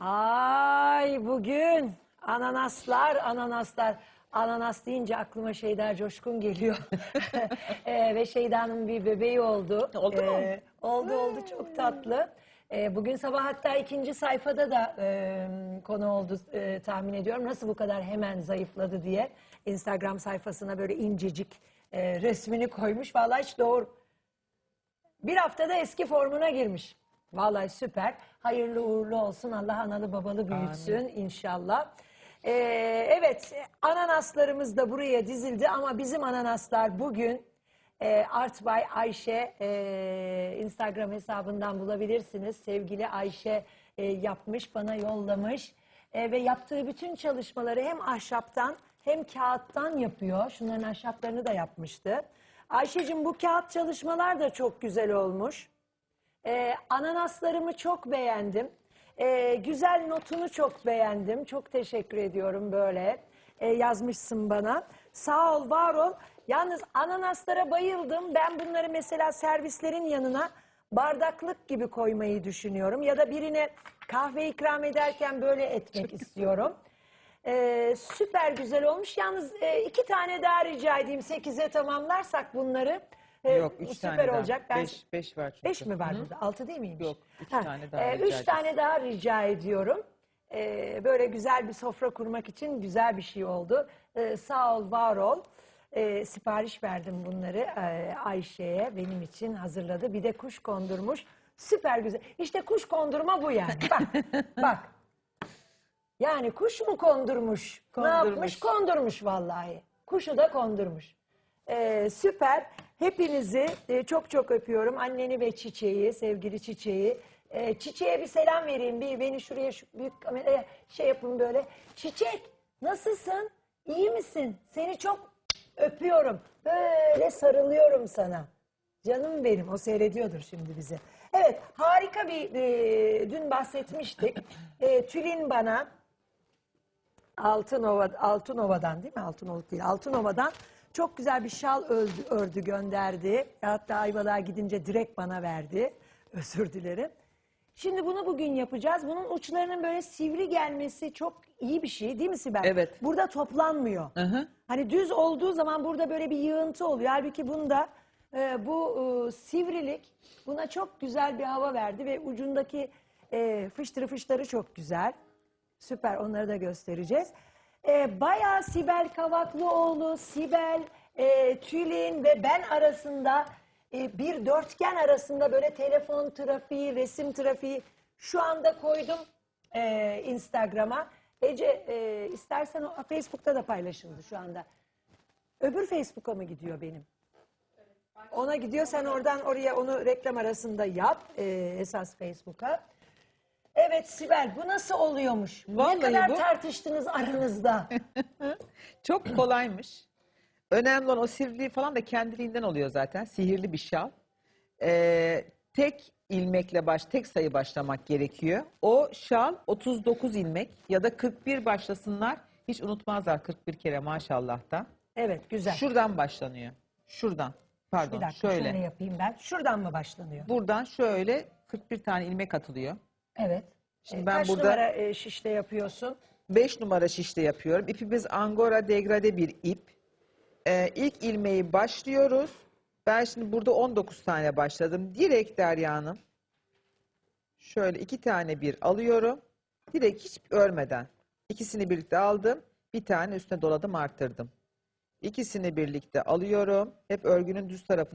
Ay bugün ananaslar, ananaslar. Ananas deyince aklıma Şeyda Coşkun geliyor. Eee, ve Şeyda'nın bir bebeği oldu. Oldu mu? Eee, oldu oldu çok tatlı. Eee, bugün sabah hatta ikinci sayfada da eee, konu oldu eee, tahmin ediyorum. Nasıl bu kadar hemen zayıfladı diye. Instagram sayfasına böyle incecik eee, resmini koymuş. Vallahi hiç doğru. Bir haftada eski formuna girmiş. Vallahi süper. Hayırlı uğurlu olsun. Allah analı babalı büyütsün inşallah. Ee, evet ananaslarımız da buraya dizildi ama bizim ananaslar bugün e, Artbay Ayşe e, Instagram hesabından bulabilirsiniz. Sevgili Ayşe e, yapmış bana yollamış E, ve yaptığı bütün çalışmaları hem ahşaptan hem kağıttan yapıyor. Şunların ahşaplarını da yapmıştı. Ayşe'cim bu kağıt çalışmalar da çok güzel olmuş. Ee, ananaslarımı çok beğendim. Ee, güzel notunu çok beğendim. Çok teşekkür ediyorum böyle. Ee, yazmışsın bana. Sağ ol, var ol. Yalnız ananaslara bayıldım. Ben bunları mesela servislerin yanına bardaklık gibi koymayı düşünüyorum. Ya da birine kahve ikram ederken böyle etmek istiyorum. Ee, süper güzel olmuş. Yalnız e, iki tane daha rica edeyim. Sekize tamamlarsak bunları. Yok, üç süper tane daha. olacak. Ben Beş, beş var çünkü. Beş mi var burada? Altı değil miymiş? Yok, üç tane daha e, rica Üç tane daha rica ediyorum. E, böyle güzel bir sofra kurmak için güzel bir şey oldu. E, sağ ol, var ol. E, sipariş verdim bunları e, Ayşe'ye benim için hazırladı. Bir de kuş kondurmuş. Süper güzel. İşte kuş kondurma bu yani. Bak, bak. Yani kuş mu kondurmuş? Ne Kondurmuş. yapmış? Kondurmuş vallahi. Kuşu da kondurmuş. Ee, süper. Hepinizi e, çok çok öpüyorum. Anneni ve çiçeği, sevgili çiçeği. Ee, çiçeğe bir selam vereyim. Bir beni şuraya şu büyük kameraya şey yapın böyle. Çiçek nasılsın? İyi misin? Seni çok öpüyorum. Böyle sarılıyorum sana. Canım benim. O seyrediyordur şimdi bizi. Evet harika bir e, dün bahsetmiştik. E, Tülin bana Altınova, Altınova'dan değil mi? Altınoluk değil. Altınova'dan çok güzel bir şal ördü, ördü gönderdi. Hatta Ayvalık'a gidince direkt bana verdi. Özür dilerim. Şimdi bunu bugün yapacağız. Bunun uçlarının böyle sivri gelmesi çok iyi bir şey değil mi Sibel? Evet. Burada toplanmıyor. Hı hı. Hani düz olduğu zaman burada böyle bir yığıntı oluyor. Halbuki bunda e, bu e, sivrilik buna çok güzel bir hava verdi ve ucundaki e, fıştırı fıştırı çok güzel. Süper onları da göstereceğiz. E, bayağı Sibel Kavaklıoğlu, Sibel, e, Tülin ve ben arasında e, bir dörtgen arasında böyle telefon trafiği, resim trafiği şu anda koydum e, Instagram'a. Ece e, istersen o Facebook'ta da paylaşıldı şu anda. Öbür Facebook'a mı gidiyor benim? Ona gidiyor sen oradan oraya onu reklam arasında yap e, esas Facebook'a. Evet Sibel bu nasıl oluyormuş? Vallahi ne kadar bu- tartıştınız aranızda? Çok kolaymış. Önemli olan o sivriliği falan da kendiliğinden oluyor zaten. Sihirli bir şal. Ee, tek ilmekle baş, tek sayı başlamak gerekiyor. O şal 39 ilmek ya da 41 başlasınlar. Hiç unutmazlar 41 kere maşallah da. Evet güzel. Şuradan başlanıyor. Şuradan. bir Pardon dakika şöyle. şöyle yapayım ben. Şuradan mı başlanıyor? Buradan şöyle 41 tane ilmek atılıyor. Evet. Şimdi E, ben Kaç burada- numara e, şişte yapıyorsun? 5 numara şişte yapıyorum. İpimiz angora degrade bir ip. Ee, ilk ilmeği başlıyoruz. Ben şimdi burada 19 tane başladım. Direkt Derya Hanım. Şöyle iki tane bir alıyorum. Direkt hiç örmeden. İkisini birlikte aldım. Bir tane üstüne doladım arttırdım. İkisini birlikte alıyorum. Hep örgünün düz tarafından